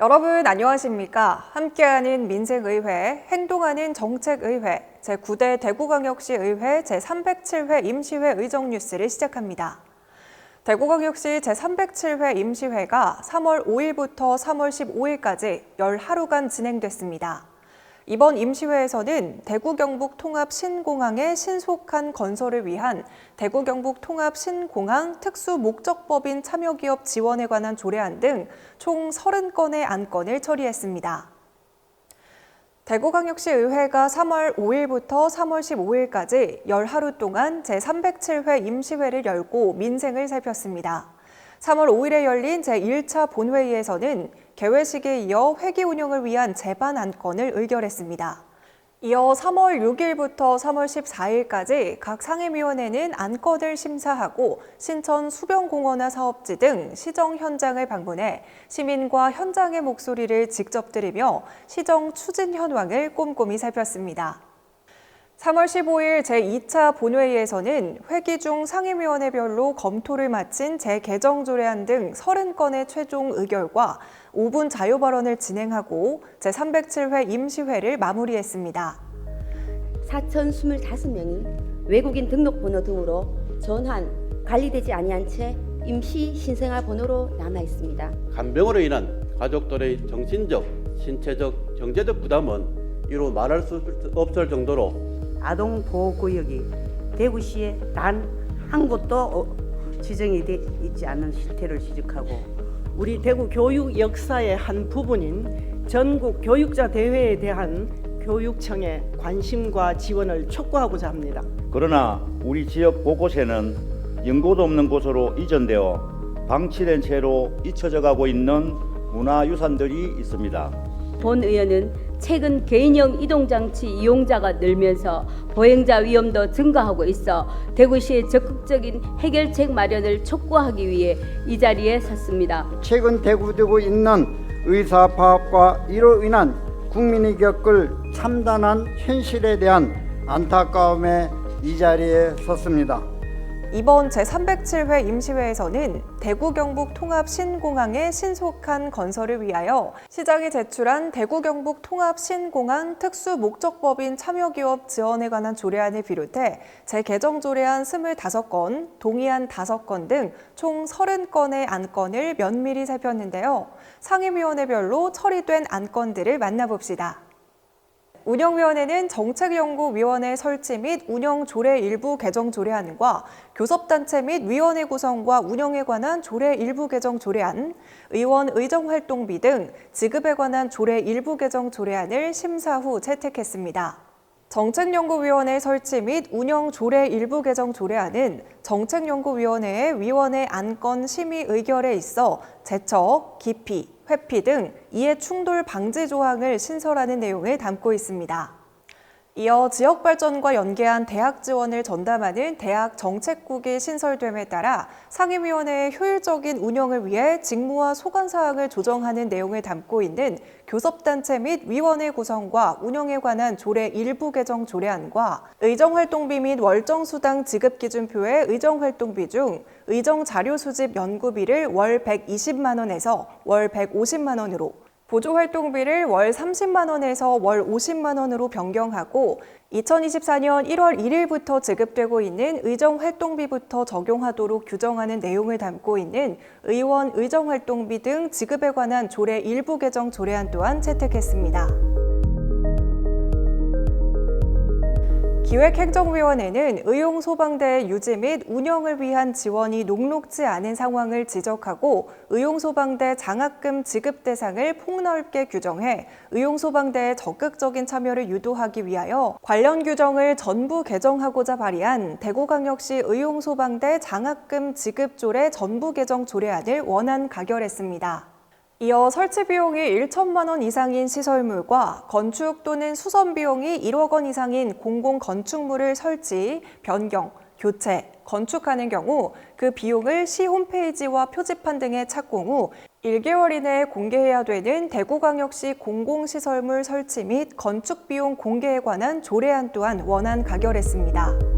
여러분 안녕하십니까? 함께하는 민생의회, 행동하는 정책의회, 제9대 대구광역시 의회 제307회 임시회 의정 뉴스를 시작합니다. 대구광역시 제307회 임시회가 3월 5일부터 3월 15일까지 열 하루간 진행됐습니다. 이번 임시회에서는 대구 경북 통합 신공항의 신속한 건설을 위한 대구 경북 통합 신공항 특수 목적법인 참여 기업 지원에 관한 조례안 등 총 30건의 안건을 처리했습니다. 대구광역시 의회가 3월 5일부터 3월 15일까지 열 하루 동안 제307회 임시회를 열고 민생을 살폈습니다. 3월 5일에 열린 제1차 본회의에서는 개회식에 이어 회기 운영을 위한 제반 안건을 의결했습니다. 이어 3월 6일부터 3월 14일까지 각 상임위원회는 안건을 심사하고 신천 수변공원화 사업지 등 시정 현장을 방문해 시민과 현장의 목소리를 직접 들으며 시정 추진 현황을 꼼꼼히 살폈습니다. 3월 15일 제2차 본회의에서는 회기 중 상임위원회별로 검토를 마친 재개정 조례안 등 30건의 최종 의결과 5분 자유 발언을 진행하고 제307회 임시회를 마무리했습니다. 4,025명이 외국인 등록번호 등으로 전환, 관리되지 아니한 채 임시 신생아 번호로 남아 있습니다. 간병으로 인한 가족들의 정신적, 신체적, 경제적 부담은 이루 말할 수 없을 정도로 아동 보호 구역이 대구시에 단 한 곳도 어, 지정이 돼 있지 않은 실태를 지적하고 우리 대구 교육 역사의 한 부분인 전국 교육자 대회에 대한 교육청의 관심과 지원을 촉구하고자 합니다. 그러나 우리 지역 곳곳에는 연고도 없는 곳으로 이전되어 방치된 채로 잊혀져 가고 있는 문화유산들이 있습니다. 본 의원은 최근 개인형 이동장치 이용자가 늘면서 보행자 위험도 증가하고 있어 대구시의 적극적인 해결책 마련을 촉구하기 위해 이 자리에 섰습니다. 최근 대구되고 있는 의사 파업과 이로 인한 국민이 겪을 참담한 현실에 대한 안타까움에 이 자리에 섰습니다. 이번 제307회 임시회에서는 대구 경북 통합 신공항의 신속한 건설을 위하여 시장이 제출한 대구 경북 통합 신공항 특수 목적법인 참여기업 지원에 관한 조례안을 비롯해 재개정 조례안 25건, 동의안 5건 등 총 30건의 안건을 면밀히 살폈는데요. 상임위원회별로 처리된 안건들을 만나봅시다. 운영위원회는 정책연구위원회 설치 및 운영 조례 일부 개정 조례안과 교섭단체 및 위원회 구성과 운영에 관한 조례 일부 개정 조례안, 의원 의정활동비 등 지급에 관한 조례 일부 개정 조례안을 심사 후 채택했습니다. 정책연구위원회 설치 및 운영 조례 일부 개정 조례안은 정책연구위원회의 위원회 안건 심의 의결에 있어 제척, 기피, 회피 등 이해 충돌 방지 조항을 신설하는 내용을 담고 있습니다. 이어 지역 발전과 연계한 대학 지원을 전담하는 대학 정책국이 신설됨에 따라 상임위원회의 효율적인 운영을 위해 직무와 소관 사항을 조정하는 내용을 담고 있는 교섭단체 및 위원회 구성과 운영에 관한 조례 일부 개정 조례안과 의정활동비 및 월정수당 지급 기준표의 의정활동비 중 의정자료 수집 연구비를 월 120만 원에서 월 150만 원으로 보조활동비를 월 30만 원에서 월 50만 원으로 변경하고 2024년 1월 1일부터 지급되고 있는 의정활동비부터 적용하도록 규정하는 내용을 담고 있는 의원 의정활동비 등 지급에 관한 조례 일부 개정 조례안 또한 채택했습니다. 기획행정위원회는 의용 소방대 유지 및 운영을 위한 지원이 녹록지 않은 상황을 지적하고 의용 소방대 장학금 지급 대상을 폭넓게 규정해 의용 소방대의 적극적인 참여를 유도하기 위하여 관련 규정을 전부 개정하고자 발의한 대구광역시 의용 소방대 장학금 지급조례 전부 개정 조례안을 원안 가결했습니다. 이어 설치 비용이 1천만 원 이상인 시설물과 건축 또는 수선 비용이 1억 원 이상인 공공 건축물을 설치, 변경, 교체, 건축하는 경우 그 비용을 시 홈페이지와 표지판 등에 착공 후 1개월 이내에 공개해야 되는 대구광역시 공공시설물 설치 및 건축 비용 공개에 관한 조례안 또한 원안 가결했습니다.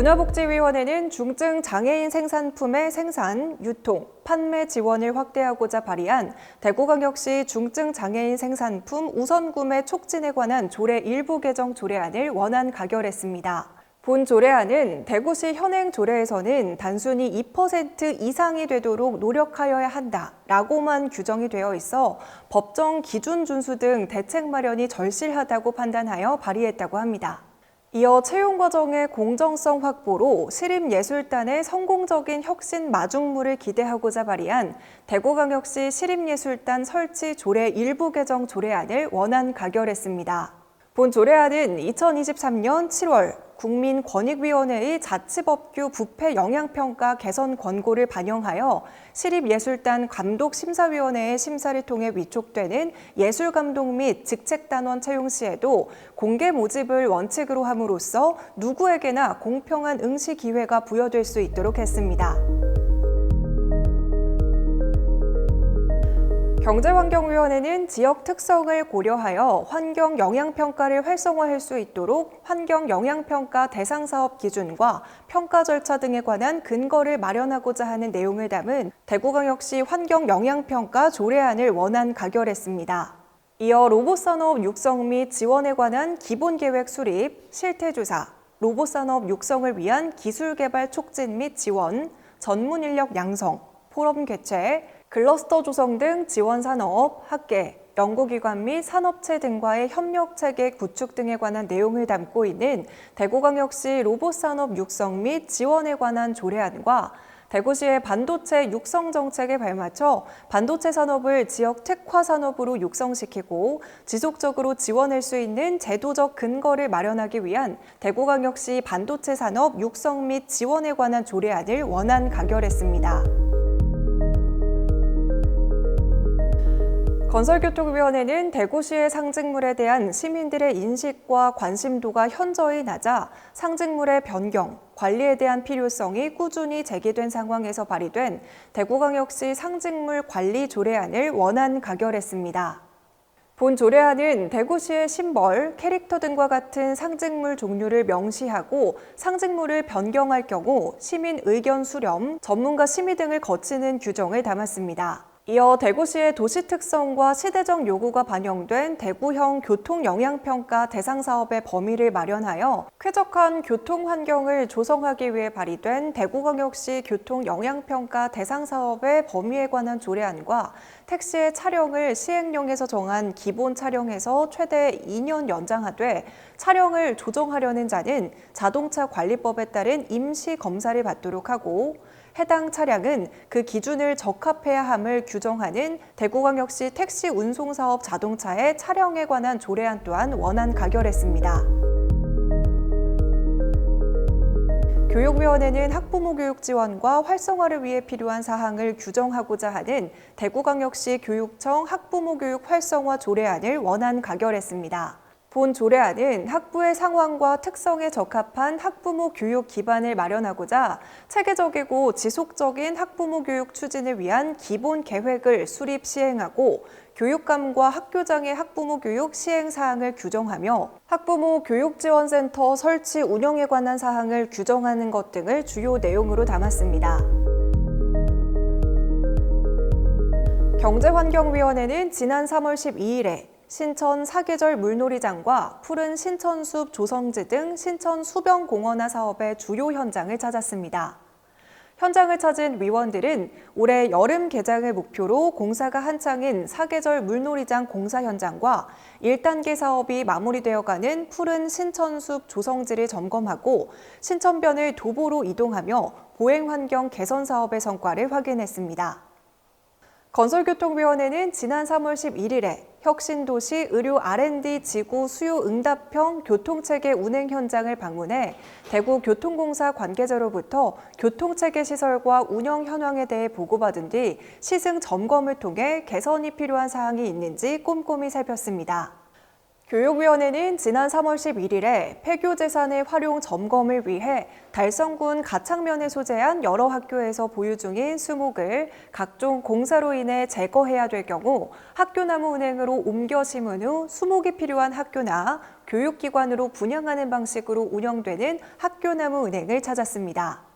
문화복지위원회는 중증 장애인 생산품의 생산, 유통, 판매 지원을 확대하고자 발의한 대구광역시 중증 장애인 생산품 우선 구매 촉진에 관한 조례 일부 개정 조례안을 원안 가결했습니다. 본 조례안은 대구시 현행 조례에서는 단순히 2% 이상이 되도록 노력하여야 한다라고만 규정이 되어 있어 법정 기준 준수 등 대책 마련이 절실하다고 판단하여 발의했다고 합니다. 이어 채용 과정의 공정성 확보로 시립예술단의 성공적인 혁신 마중물을 기대하고자 발의한 대구광역시 시립예술단 설치 조례 일부 개정 조례안을 원안 가결했습니다. 본 조례안은 2023년 7월 국민권익위원회의 자치법규 부패 영향평가 개선 권고를 반영하여 시립예술단 감독심사위원회의 심사를 통해 위촉되는 예술감독 및 직책단원 채용 시에도 공개 모집을 원칙으로 함으로써 누구에게나 공평한 응시 기회가 부여될 수 있도록 했습니다. 경제환경위원회는 지역 특성을 고려하여 환경 영향평가를 활성화할 수 있도록 환경 영향평가 대상 사업 기준과 평가 절차 등에 관한 근거를 마련하고자 하는 내용을 담은 대구광역시 환경 영향평가 조례안을 원안 가결했습니다. 이어 로봇산업 육성 및 지원에 관한 기본 계획 수립, 실태조사, 로봇산업 육성을 위한 기술개발 촉진 및 지원, 전문 인력 양성, 포럼 개최, 클러스터 조성 등 지원 산업, 학계, 연구기관 및 산업체 등과의 협력 체계 구축 등에 관한 내용을 담고 있는 대구광역시 로봇 산업 육성 및 지원에 관한 조례안과 대구시의 반도체 육성 정책에 발맞춰 반도체 산업을 지역 특화 산업으로 육성시키고 지속적으로 지원할 수 있는 제도적 근거를 마련하기 위한 대구광역시 반도체 산업 육성 및 지원에 관한 조례안을 원안 가결했습니다. 건설교통위원회는 대구시의 상징물에 대한 시민들의 인식과 관심도가 현저히 낮아 상징물의 변경, 관리에 대한 필요성이 꾸준히 제기된 상황에서 발의된 대구광역시 상징물 관리 조례안을 원안 가결했습니다. 본 조례안은 대구시의 심벌, 캐릭터 등과 같은 상징물 종류를 명시하고 상징물을 변경할 경우 시민 의견 수렴, 전문가 심의 등을 거치는 규정을 담았습니다. 이어 대구시의 도시 특성과 시대적 요구가 반영된 대구형 교통 영향평가 대상 사업의 범위를 마련하여 쾌적한 교통 환경을 조성하기 위해 발의된 대구광역시 교통 영향평가 대상 사업의 범위에 관한 조례안과 택시의 차량을 시행령에서 정한 기본 차량에서 최대 2년 연장하되 차량을 조정하려는 자는 자동차 관리법에 따른 임시 검사를 받도록 하고 해당 차량은 그 기준을 적합해야 함을 규정하는 대구광역시 택시 운송사업 자동차의 차량에 관한 조례안 또한 원안 가결했습니다. 교육위원회는 학부모 교육 지원과 활성화를 위해 필요한 사항을 규정하고자 하는 대구광역시 교육청 학부모 교육 활성화 조례안을 원안 가결했습니다. 본 조례안은 학부의 상황과 특성에 적합한 학부모 교육 기반을 마련하고자 체계적이고 지속적인 학부모 교육 추진을 위한 기본 계획을 수립 시행하고 교육감과 학교장의 학부모 교육 시행 사항을 규정하며 학부모 교육지원센터 설치 운영에 관한 사항을 규정하는 것 등을 주요 내용으로 담았습니다. 경제환경위원회는 지난 3월 12일에 신천 사계절 물놀이장과 푸른 신천숲 조성지 등 신천 수변공원화 사업의 주요 현장을 찾았습니다. 현장을 찾은 위원들은 올해 여름 개장을 목표로 공사가 한창인 사계절 물놀이장 공사 현장과 1단계 사업이 마무리되어가는 푸른 신천숲 조성지를 점검하고 신천변을 도보로 이동하며 보행 환경 개선 사업의 성과를 확인했습니다. 건설교통위원회는 지난 3월 11일에 혁신도시 의료 R&D 지구 수요 응답형 교통체계 운행 현장을 방문해 대구 교통공사 관계자로부터 교통체계 시설과 운영 현황에 대해 보고받은 뒤 시승 점검을 통해 개선이 필요한 사항이 있는지 꼼꼼히 살폈습니다. 교육위원회는 지난 3월 11일에 폐교 재산의 활용 점검을 위해 달성군 가창면에 소재한 여러 학교에서 보유 중인 수목을 각종 공사로 인해 제거해야 될 경우 학교나무 은행으로 옮겨 심은 후 수목이 필요한 학교나 교육기관으로 분양하는 방식으로 운영되는 학교나무 은행을 찾았습니다.